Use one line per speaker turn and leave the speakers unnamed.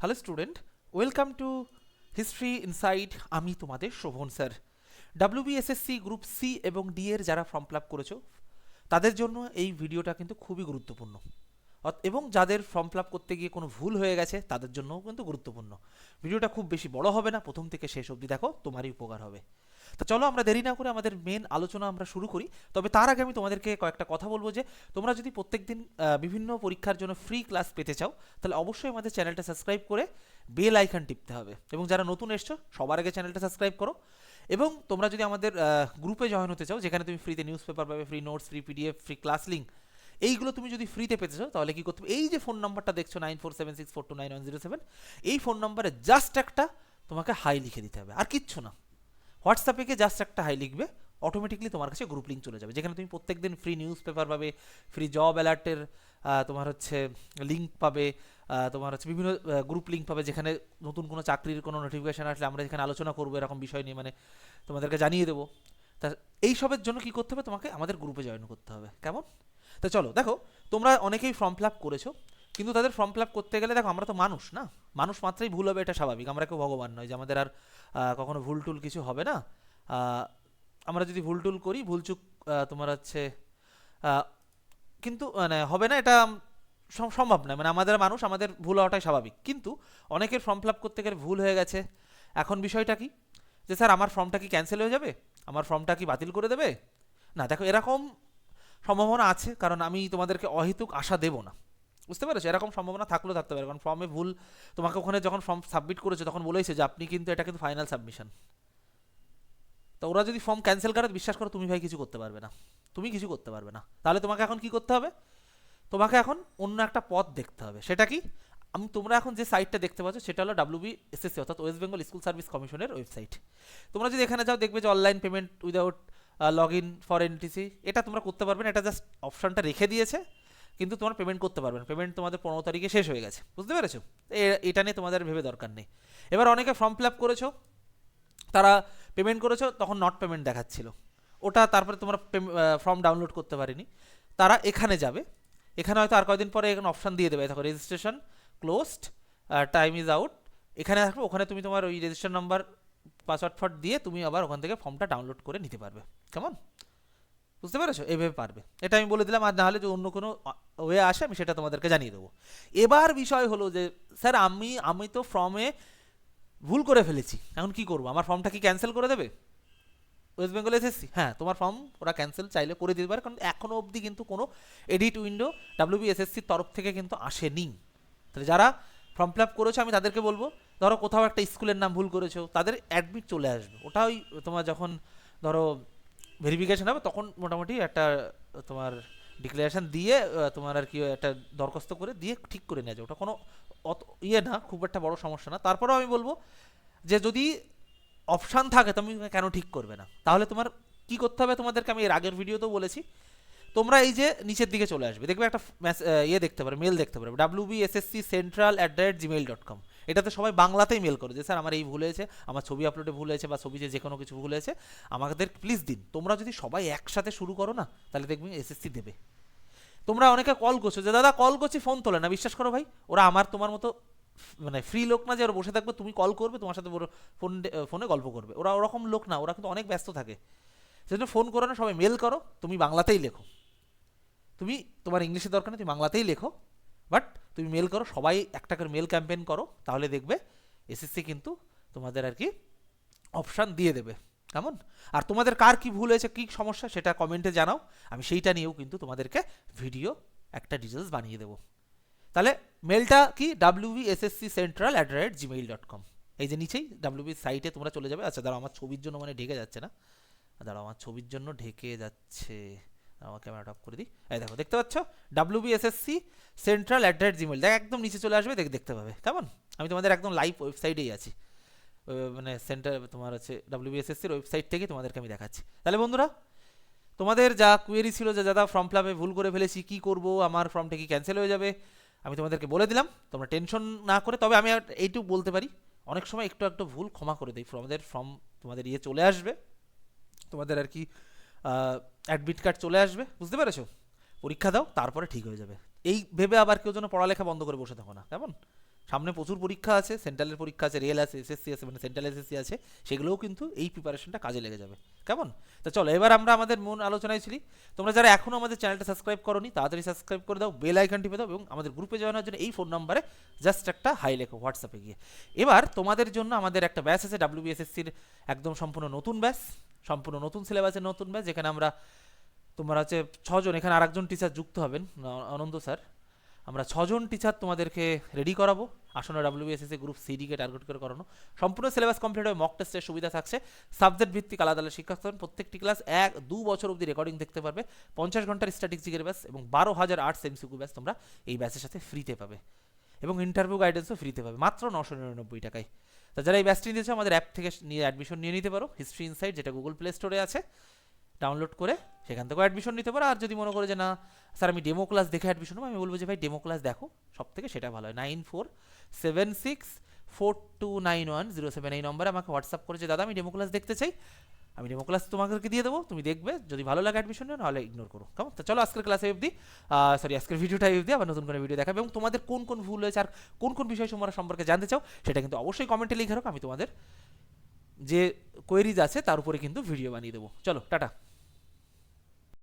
Hello student welcome to history inside আমি তোমাদের Shovan sir WBSSC group C এবং D এর যারা ফর্ম ফিল আপ করেছ, তাদের জন্য এই ভিডিওটা কিন্তু খুবই গুরুত্বপূর্ণ। এবং যাদের ফর্ম ফিল আপ করতে গিয়ে কোনো ভুল হয়ে গেছে, তাদের জন্যও কিন্তু গুরুত্বপূর্ণ। ভিডিওটা খুব বেশি বড় হবে না, প্রথম থেকে শেষ অবধি দেখো, তোমারই উপকার হবে। তো চলো আমরা দেরি না করে আমাদের মেন আলোচনা আমরা শুরু করি। তবে তার আগে আমি তোমাদেরকে কয়েকটা কথা বলব যে, তোমরা যদি প্রত্যেকদিন বিভিন্ন পরীক্ষার জন্য ফ্রি ক্লাস পেতে চাও, তাহলে অবশ্যই আমাদের চ্যানেলটা সাবস্ক্রাইব করে বেল আইকন টিপতে হবে। এবং যারা নতুন এসছো, সবার আগে চ্যানেলটা সাবস্ক্রাইব করো। এবং তোমরা যদি আমাদের গ্রুপে জয়েন হতে চাও, যেখানে তুমি ফ্রিতে নিউজ পেপার পাবে free notes free PDF free class link এইগুলো তুমি যদি ফ্রিতে পেতে চাও, তাহলে কি করতে এই যে ফোন নাম্বারটা দেখছ nine four seven six four two nine one zero seven এই ফোন নাম্বারে জাস্ট একটা তোমাকে হাই লিখে দিতে হবে। আর কিচ্ছু না। হোয়াটসঅ্যাপে গিয়ে জাস্ট একটা হাই লিখবে অটোমেটিকলি তোমার কাছে গ্রুপ লিঙ্ক চলে যাবে। যেখানে তুমি প্রত্যেকদিন ফ্রি নিউজ পেপার পাবে ফ্রি জব অ্যালার্টের তোমার হচ্ছে লিঙ্ক পাবে তোমার হচ্ছে বিভিন্ন গ্রুপ লিঙ্ক পাবে, যেখানে নতুন কোনো চাকরির কোনো নোটিফিকেশান আসলে আমরা যেখানে আলোচনা করব, এরকম বিষয় নিয়ে মানে তোমাদেরকে জানিয়ে দেবো। তা এইসবের জন্য কি করতে হবে তোমাকে? আমাদের গ্রুপে জয়েন করতে হবে। কেমন? তো চলো, দেখো, তোমরা অনেকেই ফর্ম ফিল আপ করেছ। কিন্তু তাদের ফর্ম ফিল আপ করতে গেলে দেখো, আমরা তো মানুষ না। মানুষ মাত্রই ভুল হবে, এটা স্বাভাবিক। আমরা কেউ ভগবান নয় যে আমাদের আর কখনো ভুল টুল কিছু হবে না। আমরা যদি ভুল টুল করি ভুলচুক তোমার হচ্ছে কিন্তু মানে হবে না, এটা সম- সম্ভব নয়। মানে আমাদের মানুষ, আমাদের ভুল হওয়াটাই স্বাভাবিক। কিন্তু অনেকের ফর্ম ফিল আপ করতে গেলে ভুল হয়ে গেছে। এখন বিষয়টা কি? যে স্যার, আমার ফর্মটা কি ক্যান্সেল হয়ে যাবে? আমার ফর্মটা কি বাতিল করে দেবে? না, দেখো, এরকম সম্ভাবনা আছে, কারণ আমি তোমাদেরকে অহেতুক আশা দেব না। বুঝতে পেরেছ? এরকম সম্ভাবনা থাকলেও থাকতে পারে। কারণ ফর্মে ভুল, তোমাকে ওখানে যখন ফর্ম সাবমিট করেছ, তখন বলেছে যে আপনি কিন্তু এটা কিন্তু ফাইনাল সাবমিশন তো ওরা যদি ফর্ম ক্যান্সেল করে, বিশ্বাস করো, তুমি ভাই কিছু করতে পারবে না। তুমি কিছু করতে পারবে না। তাহলে তোমাকে এখন কি করতে হবে? তোমাকে এখন অন্য একটা পথ দেখতে হবে। সেটা কি? আমি, তোমরা এখন যে সাইটটা দেখতে পাচ্ছ, সেটা হলো ডাব্লিউবি এসএসসি অর্থাৎ ওয়েস্ট বেঙ্গল স্কুল সার্ভিস কমিশনের ওয়েবসাইট তোমরা যদি এখানে যাও, দেখবে যে online payment without log in for NTC এটা তোমরা করতে পারবে না। এটা জাস্ট অপশানটা রেখে দিয়েছে। কিন্তু তোমার পেমেন্ট করতে পারবে না। পেমেন্ট তোমাদের পনেরো তারিখে শেষ হয়ে গেছে। বুঝতে পেরেছ? এটা নিয়ে তোমাদের ভেবে দরকার নেই। এবার অনেকে ফর্ম ফিল আপ করেছ, তারা পেমেন্ট করেছ, তখন নট পেমেন্ট দেখাচ্ছিল। ওটা তারপরে তোমরা ফর্ম ডাউনলোড করতে পারিনি। তারা এখানে যাবে। এখানে হয়তো আর কয়েকদিন পরে এখানে অপশান দিয়ে দেবে। দেখো registration closed time is out এখানে আসবে ওখানে তুমি তোমার ওই রেজিস্ট্রেশন নাম্বার পাসওয়ার্ড ফাট দিয়ে তুমি আবার ওখান থেকে ফর্মটা ডাউনলোড করে নিতে পারবে। কেমন? বুঝতে পেরেছ? এইভাবে পারবে। এটা আমি বলে দিলাম, আর না হলে যে অন্য কোনো ওয়ে আসে, আমি সেটা তোমাদেরকে জানিয়ে দেবো। এবার বিষয় হলো যে, স্যার, আমি আমি তো ফর্মে ভুল করে ফেলেছি। এখন কি করব? আমার ফর্মটা কি ক্যান্সেল করে দেবে? ওয়েস্ট বেঙ্গল এসএসসি হ্যাঁ তোমার ফর্ম ওরা ক্যান্সেল চাইলে করে দিতে পারে, কারণ এখনও অবধি কিন্তু কোনো এডিট উইন্ডো ডাব্লিউবি এসএসসির তরফ থেকে কিন্তু আসেনি। তাহলে যারা ফর্ম ফিল আপ করেছ, আমি তাদেরকে বলব, ধরো কোথাও একটা স্কুলের নাম ভুল করেছ, তাদের অ্যাডমিট চলে আসবে। ওটা ওই তোমার যখন ধরো ভেরিফিকেশন হবে, তখন মোটামুটি একটা তোমার ডিক্লারেশন দিয়ে তোমার আর কি একটা দরখাস্ত করে দিয়ে ঠিক করে নেওয়া যায়। ওটা কোনো অত ইয়ে না, খুব একটা বড় সমস্যা না। তারপরেও আমি বলব যে যদি অপশান থাকে, তুমি কেন ঠিক করবে না? তাহলে তোমার কি করতে হবে? তোমাদেরকে আমি এর আগের ভিডিওতেও বলেছি তোমরা এই যে নিচের দিকে চলে আসবে, দেখবে একটা ইয়ে দেখতে পারবে মেল দেখতে পারবে W B S S C central at the rate gmail dot com এটাতে সবাই বাংলাতেই মেল করে যে, স্যার, আমার এই ভুল হয়েছে, আমার ছবি আপলোডে ভুল হয়েছে বা ছবিতে যে কোনো কিছু ভুল হয়েছে, আমাদের প্লিজ দিন। তোমরা যদি সবাই একসাথে শুরু করো না, তাহলে দেখবে এসএসসি দেবে। তোমরা অনেকে কল করছ যে, দাদা কল করছি ফোন তোলে না। বিশ্বাস করো ভাই, ওরা আমার, তোমার মতো মানে ফ্রি লোক না যে, ওরা বসে থাকবে, তুমি কল করবে, তোমার সাথে ফোন ফোনে গল্প করবে। ওরা ওরকম লোক না, ওরা কিন্তু অনেক ব্যস্ত থাকে। সেজন্য ফোন করো না, সবাই মেল করো, তুমি বাংলাতেই লেখো। তুমি তোমার ইংলিশের দরকার নেই, তুমি বাংলাতেই লেখো। বাট তুমি মেল করো, সবাই একটা করে মেল ক্যাম্পেইন করো, তাহলে দেখবে এসএসসি কিন্তু তোমাদের আর কি অপশান দিয়ে দেবে। কেমন? আর তোমাদের কার কি ভুল হয়েছে, কী সমস্যা সেটা কমেন্টে জানাও। আমি সেইটা নিয়েও কিন্তু তোমাদেরকে ভিডিও একটা ডিটেলস বানিয়ে দেবো। তাহলে মেলটা কি? WB SSC central at rate gmail dot com এই যে নিচেই ডাব্লিউবি সাইটে তোমরা চলে যাবে। আচ্ছা দাঁড়াও, আমার ছবির জন্য মানে ঢেকে যাচ্ছে না। দাঁড়াও, আমার ছবির জন্য ঢেকে যাচ্ছে। আমার ক্যামেরাটা অফ করে দিই। এই দেখো, দেখতে পাচ্ছ? WB SSC central at rate gmail দেখ, একদম নিচে চলে আসবে, দেখ, দেখতে পাবে। কেমন? আমি তোমাদের একদম লাইভ ওয়েবসাইটেই আছি। মানে সেন্টার তোমার হচ্ছে ডাব্লিউবিএসএসসির ওয়েবসাইট থেকে তোমাদেরকে আমি দেখাচ্ছি। তাহলে বন্ধুরা, তোমাদের যা কোয়েরি ছিল, যে দাদা ফর্ম ফিল ভুল করে ফেলেছি, কী করব, আমার ফর্মটা কি ক্যান্সেল হয়ে যাবে, আমি তোমাদেরকে বলে দিলাম। তোমরা টেনশন না করে, তবে আমি এইটুকু বলতে পারি, অনেক সময় একটু একটু ভুল ক্ষমা করে দিই। আমাদের ফর্ম তোমাদের ইয়ে চলে আসবে। তোমাদের আর কি অ্যাডমিট কার্ড চলে আসবে, বুঝতে পেরেছ? পরীক্ষা দাও, তারপরে ঠিক হয়ে যাবে। এই ভেবে আবার কেউ যেন পড়ালেখা বন্ধ করে বসে থাকো না, কেমন? সামনে প্রচুর পরীক্ষা আছে সেন্ট্রালের পরীক্ষা আছে রেল আছে এসএসসি আছে মানে সেন্ট্রাল এসএসসি আছে, সেগুলোও কিন্তু এই প্রিপারেশনটা কাজে লেগে যাবে। কেমন? তো চলো, এবার আমরা আমাদের মূল আলোচনায় ছিলি তোমরা যারা এখনও আমাদের চ্যানেলটা সাবস্ক্রাইব করোনি, তাড়াতাড়ি সাবস্ক্রাইব করে দাও বেল আইকন টিপে দাও এবং আমাদের গ্রুপে জয়েন জন্য এই ফোন নাম্বারে জাস্ট একটা হাই লেখো হোয়াটসঅ্যাপে গিয়ে। এবার তোমাদের জন্য আমাদের একটা ব্যাচ আছে ডাব্লিউবিএসএসসির একদম সম্পূর্ণ নতুন ব্যাচ সম্পূর্ণ নতুন সিলেবাসের নতুন ব্যাচ যেখানে আমরা, তোমরা হচ্ছে ছজন, এখানে আরেকজন টিচার যুক্ত হবেন আনন্দ স্যার আমরা ছজন টিচার তোমাদেরকে রেডি করাবো। আসন্ন ডাব্লিউবিএসএসসি গ্রুপ সিডিকে টার্গেট করে করানো। সম্পূর্ণ সিলেবাস কমপ্লিট হবে মক টেস্টের সুবিধা থাকছে। সাবজেক্ট ভিত্তিক আলাদা আলাদা শিক্ষক প্রত্যেকটি ক্লাস এক, দু বছর অবধি রেকর্ডিং দেখতে পারবে। পঞ্চাশ ঘণ্টার স্ট্যাটিস্টিকের ব্যাচ এবং বারো হাজার আর্টস এমসিকিউ ব্যাচ তোমরা এই ব্যাচের সাথে ফ্রিতে পাবে। এবং ইন্টারভিউ গাইডেন্সও ফ্রিতে পাবে। মাত্র নশো নিরানব্বই টাকায়। তা যারা এই ব্যাচটি নিয়েছো, আমাদের অ্যাপ থেকে নিয়ে অ্যাডমিশন নিয়ে নিতে পারো। হিস্ট্রি ইনসাইট যেটা গুগল প্লে স্টোরে আছে ডাউনলোড করে সেখান থেকেও অ্যাডমিশন নিতে পারো। আর যদি মনে করে যে না, স্যার আমি ডেমো ক্লাস দেখে অ্যাডমিশন নেব, আমি বলব যে ভাই ডেমো ক্লাস দেখো সব থেকে সেটা ভালো হয়। Nine four seven six four two nine one zero seven এই নম্বরে আমাকে হোয়াটসঅ্যাপ করেছে, দাদা, আমি ডেমো ক্লাস দেখতে চাই। আমি ডেমো ক্লাস তোমাদেরকে দিয়ে দেবো। তুমি দেখবে, যদি ভালো লাগে অ্যাডমিশন নিও, নাহলে ইগনোর করো। কেমন? তো চলো আজকের ক্লাসে অবধি সরি আজকের ভিডিওটা অবধি। আবার নতুন করে ভিডিও দেখাবে। এবং তোমাদের কোন কোন ভুল হয়েছে আর কোন কোন বিষয় তোমরা সম্পর্কে জানতে চাও, সেটা কিন্তু অবশ্যই কমেন্টে লিখে রাখো। আমি তোমাদের যে কোয়েরিজ আছে, তার উপরে কিন্তু ভিডিও বানিয়ে দেবো। চলো, টাটা।